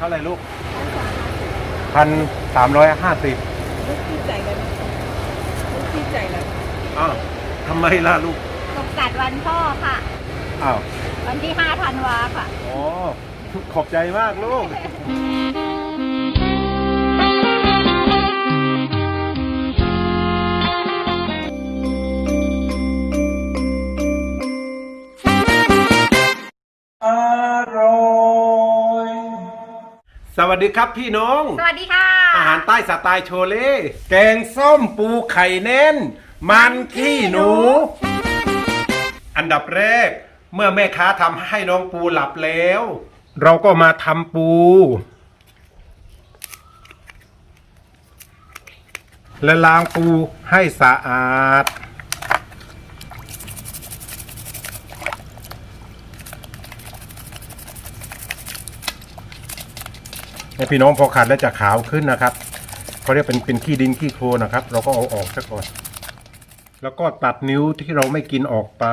ท่าไหร่ลูกพันสามร้อยห้าสิบลูกที่ใจแล้วนะลูกที่ใจแล้วอ้าวทำไมล่ะลูกตกกัดวันพ่อค่ะ อ้าว วันที่5ธันวาค่ะ อ๋อ ขอบใจมากลูก สวัสดีครับพี่น้อง สวัสดีค่ะ อาหารใต้สไตล์โชเล่ แกงส้มปูไข่แน่นมันขี้หนู อันดับแรก เมื่อแม่ค้าทำให้น้องปูหลับแล้ว เราก็มาทำปู และล้างปูให้สะอาด ให้พี่น้องพอขัดแล้วจะขาวขึ้นนะครับเขาเรียกเป็นเป็นขี้ดินขี้โคลนนะครับ เราก็เอาออกซะก่อน แล้วก็ตัดนิ้วที่เราไม่กินออกไป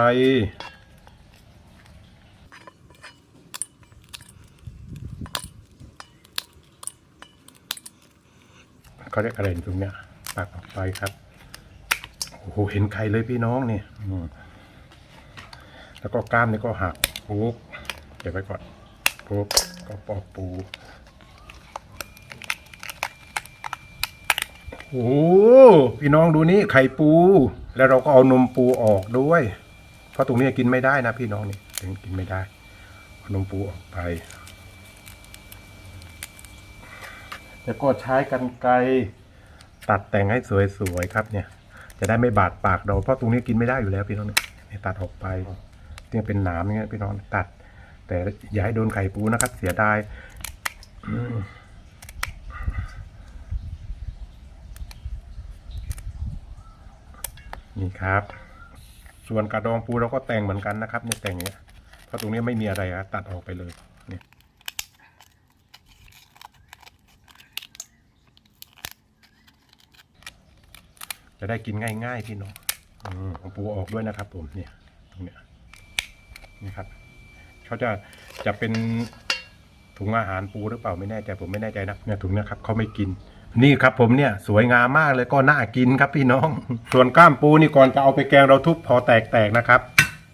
เขาเรียกอะไรตรงเนี้ยตัดออกไปครับโอ้โหเห็นใครเลยพี่น้องเนี่ยแล้วก็กล้ามนี่ก็หักปุ๊บเก็บไว้ก่อนปุ๊บก็ปอกปู โอ้พี่น้องดูนี่ไข่ปู แล้วเราก็เอานมปูออกด้วย เพราะตรงนี้กินไม่ได้นะพี่น้องนี่ถึงกินไม่ได้เอานมปูออกไปแล้วก็ใช้กันไกรตัดแต่งให้สวยๆครับเนี่ย จะได้ไม่บาดปากเราเพราะตรงนี้กินไม่ได้อยู่แล้วพี่น้องเนี่ยตัดออกไปเนี่ยเป็นหนามอย่างเงี้ยพี่น้องตัด แต่อย่าให้โดนไข่ปูนะครับ เสียดายอืม นี่ครับ ส่วนกระดองปูเราก็แต่งเหมือนกันนะครับเนี่ยแต่งเนี้ยเพราะตรงนี้ไม่มีอะไรอะตัดออกไปเลยเนี่ยจะได้กินง่ายๆพี่น้องของปูออกด้วยนะครับ ผมเนี่ยตรงเนี้ยนี่ครับเขาจะจะเป็นถุงอาหารปูหรือเปล่าไม่แน่ใจผมไม่แน่ใจนะเนี่ยถุงนี้ครับเขาไม่กิน นี่ครับผมเนี่ยสวยงามมากเลยก็น่ากินครับพี่น้อง ส่วนกล้ามปูนี่ก่อนจะเอาไปแกงเราทุบพอแตกๆนะครับ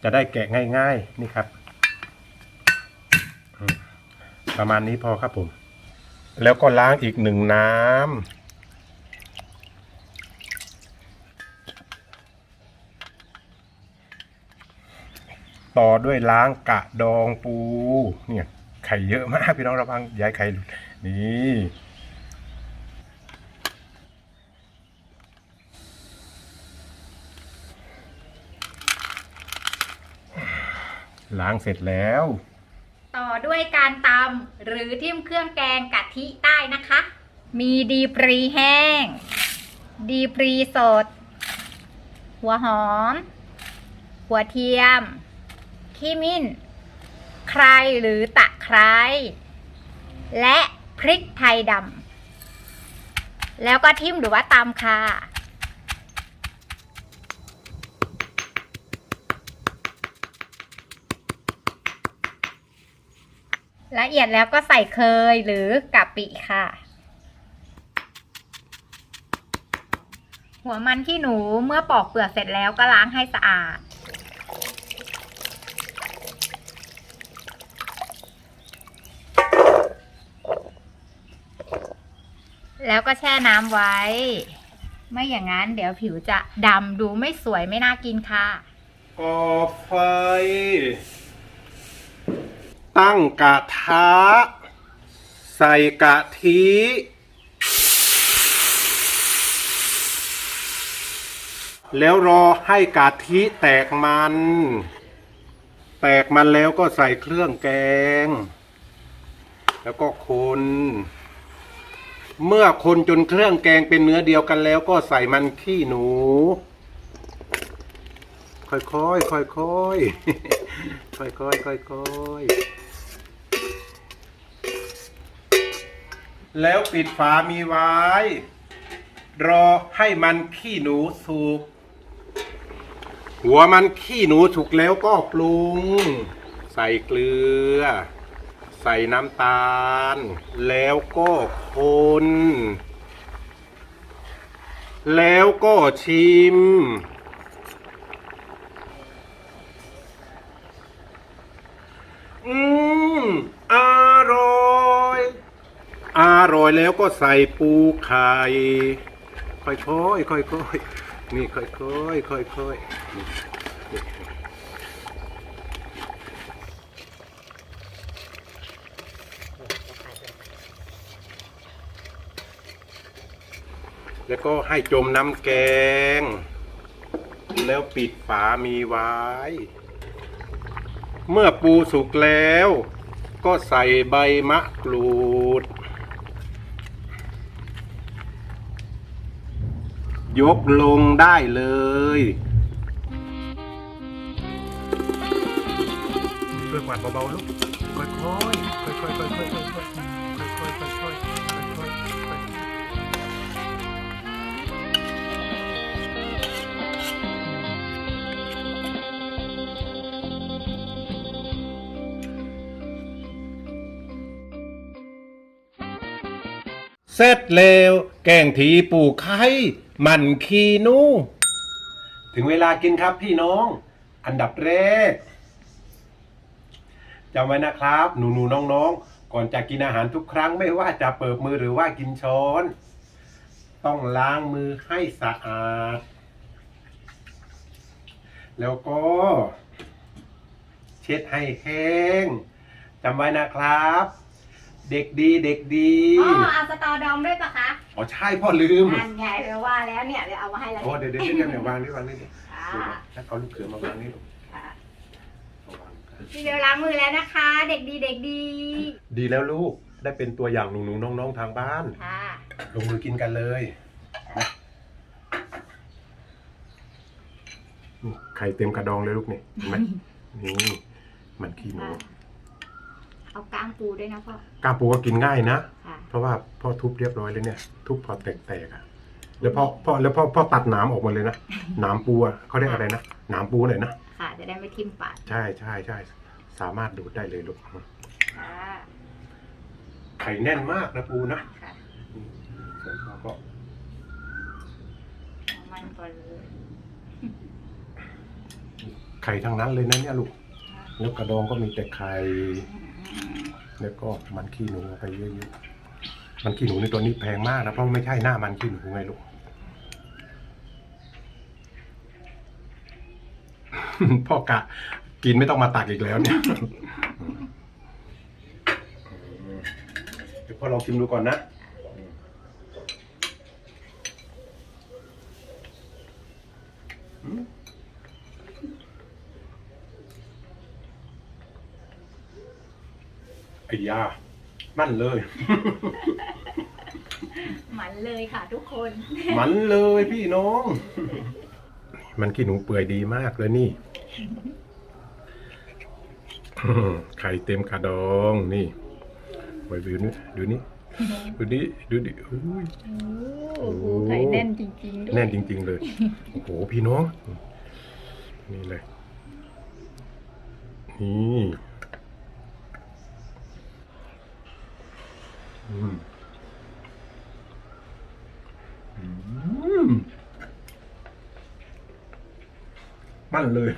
จะได้แกะง่ายๆนี่ครับ ประมาณนี้พอครับผม แล้วก็ล้างอีกหนึ่งน้ำต่อด้วยล้างกระดองปู เนี่ยไข่เยอะมากพี่น้องระวังย้ายไข่หลุดนี่ ล้างเสร็จแล้ว ต่อด้วยการตำหรือทิมเครื่องแกงกะทิใต้นะคะ มีดีปรีแห้ง ดีปรีสด หัวหอม หัวเทียม ขี้มิ้น ใครหรือตะไคร้และพริกไทยดำแล้วก็ทิมหรือว่าตำค่ะ ละเอียดแล้วก็ใส่เคยหรือกะปิค่ะ หัวมันที่หนูเมื่อปอกเปลือกเสร็จแล้วก็ล้างให้สะอาด แล้วก็แช่น้ำไว้ ไม่อย่างนั้นเดี๋ยวผิวจะดำดูไม่สวยไม่น่ากินค่ะก่อไฟ ตั้งกระทะใส่กะทิ แล้วรอให้กะทิแตกมัน แตกมันแล้วก็ใส่เครื่องแกง แล้วก็คน เมื่อคนจนเครื่องแกงเป็นเนื้อเดียวกันแล้วก็ใส่มันขี้หนู ค่อยๆค่อยๆค่อยๆค่อยๆ แล้วปิดฝามีไว้ รอให้มันขี้หนูสุก หัวมันขี้หนูสุกแล้วก็ปรุง ใส่เกลือ ใส่น้ำตาล แล้วก็คนแล้วก็ชิม อืม อร่อย อร่อยแล้วก็ใส่ปูไข่ค่อยๆค่อยๆนี่ค่อยๆค่อยๆแล้วก็ให้จมน้ำแกง แล้วปิดฝามีไว้ เมื่อปูสุกแล้ว ก็ใส่ใบมะกรูด ยกลงได้เลย ช่วยกวาดเบาๆลูกค่อยๆค่อยๆค่อยๆค่อยๆค่อยๆค่อยๆค่อยๆค่อยๆค่อยๆค่อยๆเสร็จแล้ว แกงถีปูไข่ มันคีนูถึงเวลากินครับพี่น้อง อันดับแรกจำไว้นะครับหนูหนูๆน้องๆ ก่อนจะกินอาหารทุกครั้งไม่ว่าจะเปิดมือหรือว่ากินช้อน ต้องล้างมือให้สะอาด แล้วก็ เช็ดให้แห้งจำไว้นะครับ เด็กดีเด็กดีอ๋อเอาสตอดองด้วยปะคะอ๋อใช่พ่อลืมนั่นไงเดี๋ยวว่าแล้วเนี่ยเดี๋ยวเอามาให้แล้วโอ้เดี๋ยวเดี๋ยวเดี๋ยวเดี๋ยววางนี่วางนี่ดิค่ะถ้าเอาลูกเขือมาวางนี่ลูกค่ะเอาวางพี่เบลล้างมือแล้วนะคะ เด็กดีเด็กดี ดีแล้วลูกได้เป็นตัวอย่างหนูหนูๆน้องๆทางบ้านค่ะลงมือกินกันเลยนะนี่ไข่เต็มกระดองเลยลูกนี่เห็นไหมนี่มันขี้หมู เอาก้างปูด้วยนะพ่อก้ามปูก็กินง่ายนะ ค่ะ เพราะว่าพ่อทุบเรียบร้อยเลยเนี่ย ทุบพอแตกๆอะแล้วพ่อพ่อแล้วพ่อพ่อตัดหนามออกมาเลยนะ หนามปูอะเขาเรียกอะไรนะ หนามปูหน่อยนะ ค่ะ จะได้ไม่ทิ่มปากใช่ใช่ใช่สามารถดูดได้เลยลูก ค่ะไข่แน่นมากนะปูนะค่ะส่วนเราก็เอามันก่อนเลยไข่ทั้งนั้นเลยนะเนี่ยลูกแล้วกระดองก็มีแต่ไข่ แล้วก็มันขี้หนูไปเยอะๆ มันขี้หนูในตัวนี้แพงมากนะเพราะไม่ใช่หน้ามันขี้หนูไงลูก พ่อกะกินไม่ต้องมาตักอีกแล้วเนี่ยเดี๋ยวพ่อลองชิมดูก่อนนะ ไอ้ยา มันเลยมันเลยค่ะทุกคน มันเลยพี่น้อง มันขี้หนูเปื่อยดีมากเลยนี่ ไข่เต็มกระดองนี่ไว้ดูนี่ดูนี่ดูนี่ดูดิอุ้ย โอ้โหไข่แน่นจริงๆด้วยแน่นจริง ๆ เลย โอ้โห พี่น้อง นี่เลย นี่ มอืมมันเลย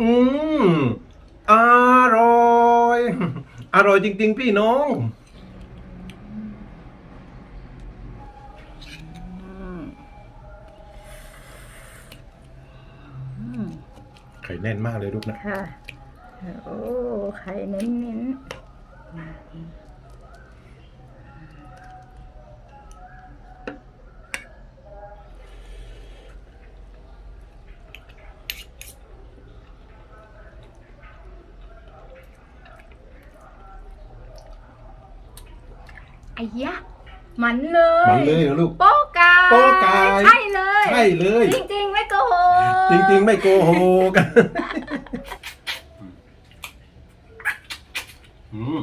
อืม อร่อย อร่อยจริง ๆ พี่น้อง ไข่แน่นมา กเลยลูกนะค่ะ โอ้ไข่เน้นๆไอ้ยะมันเลยมันเลยเหรอลูกโป๊ะกายโป๊ะกายใช่เลย ใช่เลย จริงๆ ไม่โกหก จริงๆ ไม่โกหก อืม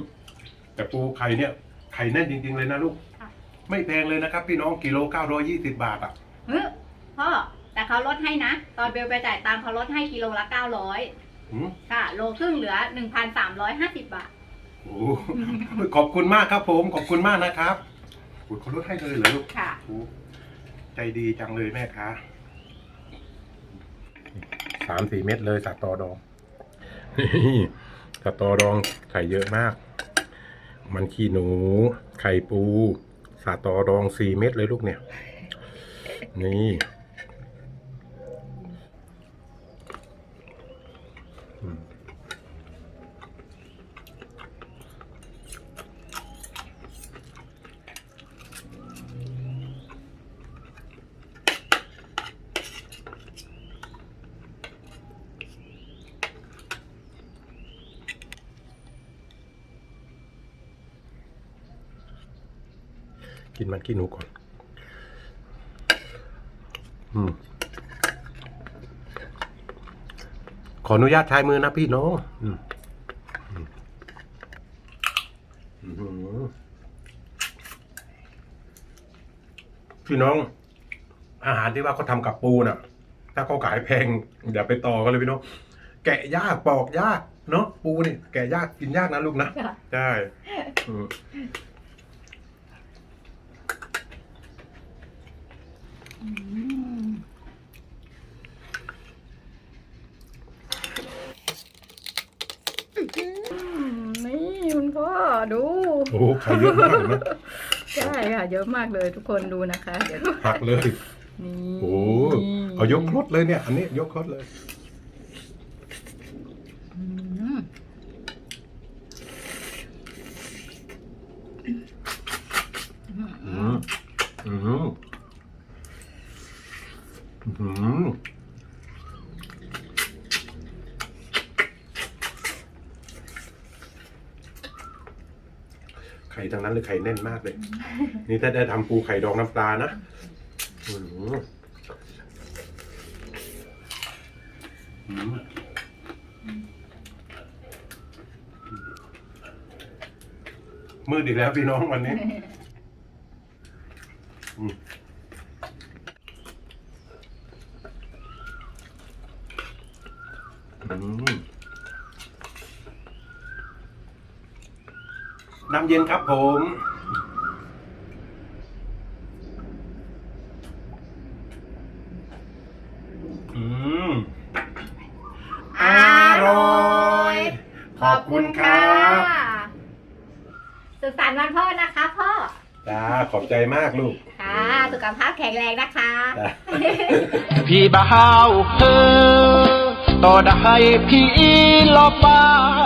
แต่ปูไข่เนี่ยข่แน่นจริง ๆ เลยนะลูก ค่ะ ไม่แพงเลยนะครับ พี่น้องกิโลเก้าร้อยี่สิบบาทอะ เฮ้ยพ่อแต่เขาลดให้นะ ตอนเบลไปจ่ายตังค์เขาลดให้กิโลละเก้าร้อยหืมค่ะ โลครึ่งเหลือหนึ่งพันสามร้อยห้าสิบบาท โอ้โห ขอบคุณมากครับผม ขอบคุณมากนะครับอุ๊ยเขาลดให้เลยเหรอลูก ค่ะ โอ้ใจดีจังเลยแม่ค้าสามสี่เม็ดเลยสัตว์ตอดองนี่ สตว์ตอดองไข่เยอะมาก มันขี้หนู ไข่ปู สตว์ตอดองสี่เม็ดเลยลูกเนี่ย นี่ กินมันขี้หนูก่อน อืม ขออนุญาตใช้มือนะพี่น้องอืมอืมอื้อหือพี่น้อง อาหารที่ว่าเขาทำกับปูน่ะ ถ้าเขาขายแพงอย่าไปต่อกันเลยพี่น้องแกะยากปอกยากเนาะปูนี่แกะยากกินยากนะลูกนะค่ะใช่อืม นี่คุณพ่อดู โอ้โหไข่เยอะมากเลยนะใช่ค่ะ เยอะมากเลยทุกคนดูนะคะเดี๋ยวหักเลย นี่โอ้เอายกครดเลยเนี่ย อันนี้ยกครดเลยอืมอืมอืมอืม ไข่ทั้งนั้นเลยไข่แน่นมากเลย นี่ถ้าได้ทำปูไข่ดองน้ำปลานะอืมอืมมืดอีกแล้วพี่น้องวันนี้ อืมอืมน้ำ เย็นครับผมอืมอร่อย ขอบคุณครับสุขสันต์วันพ่อนะคะพ่อจ้าขอบใจมากลูก ค่ะสุขภาพแข็งแรงนะคะจ้าพี่บ่าวเธอต่อได้พี่ลอบบ้าน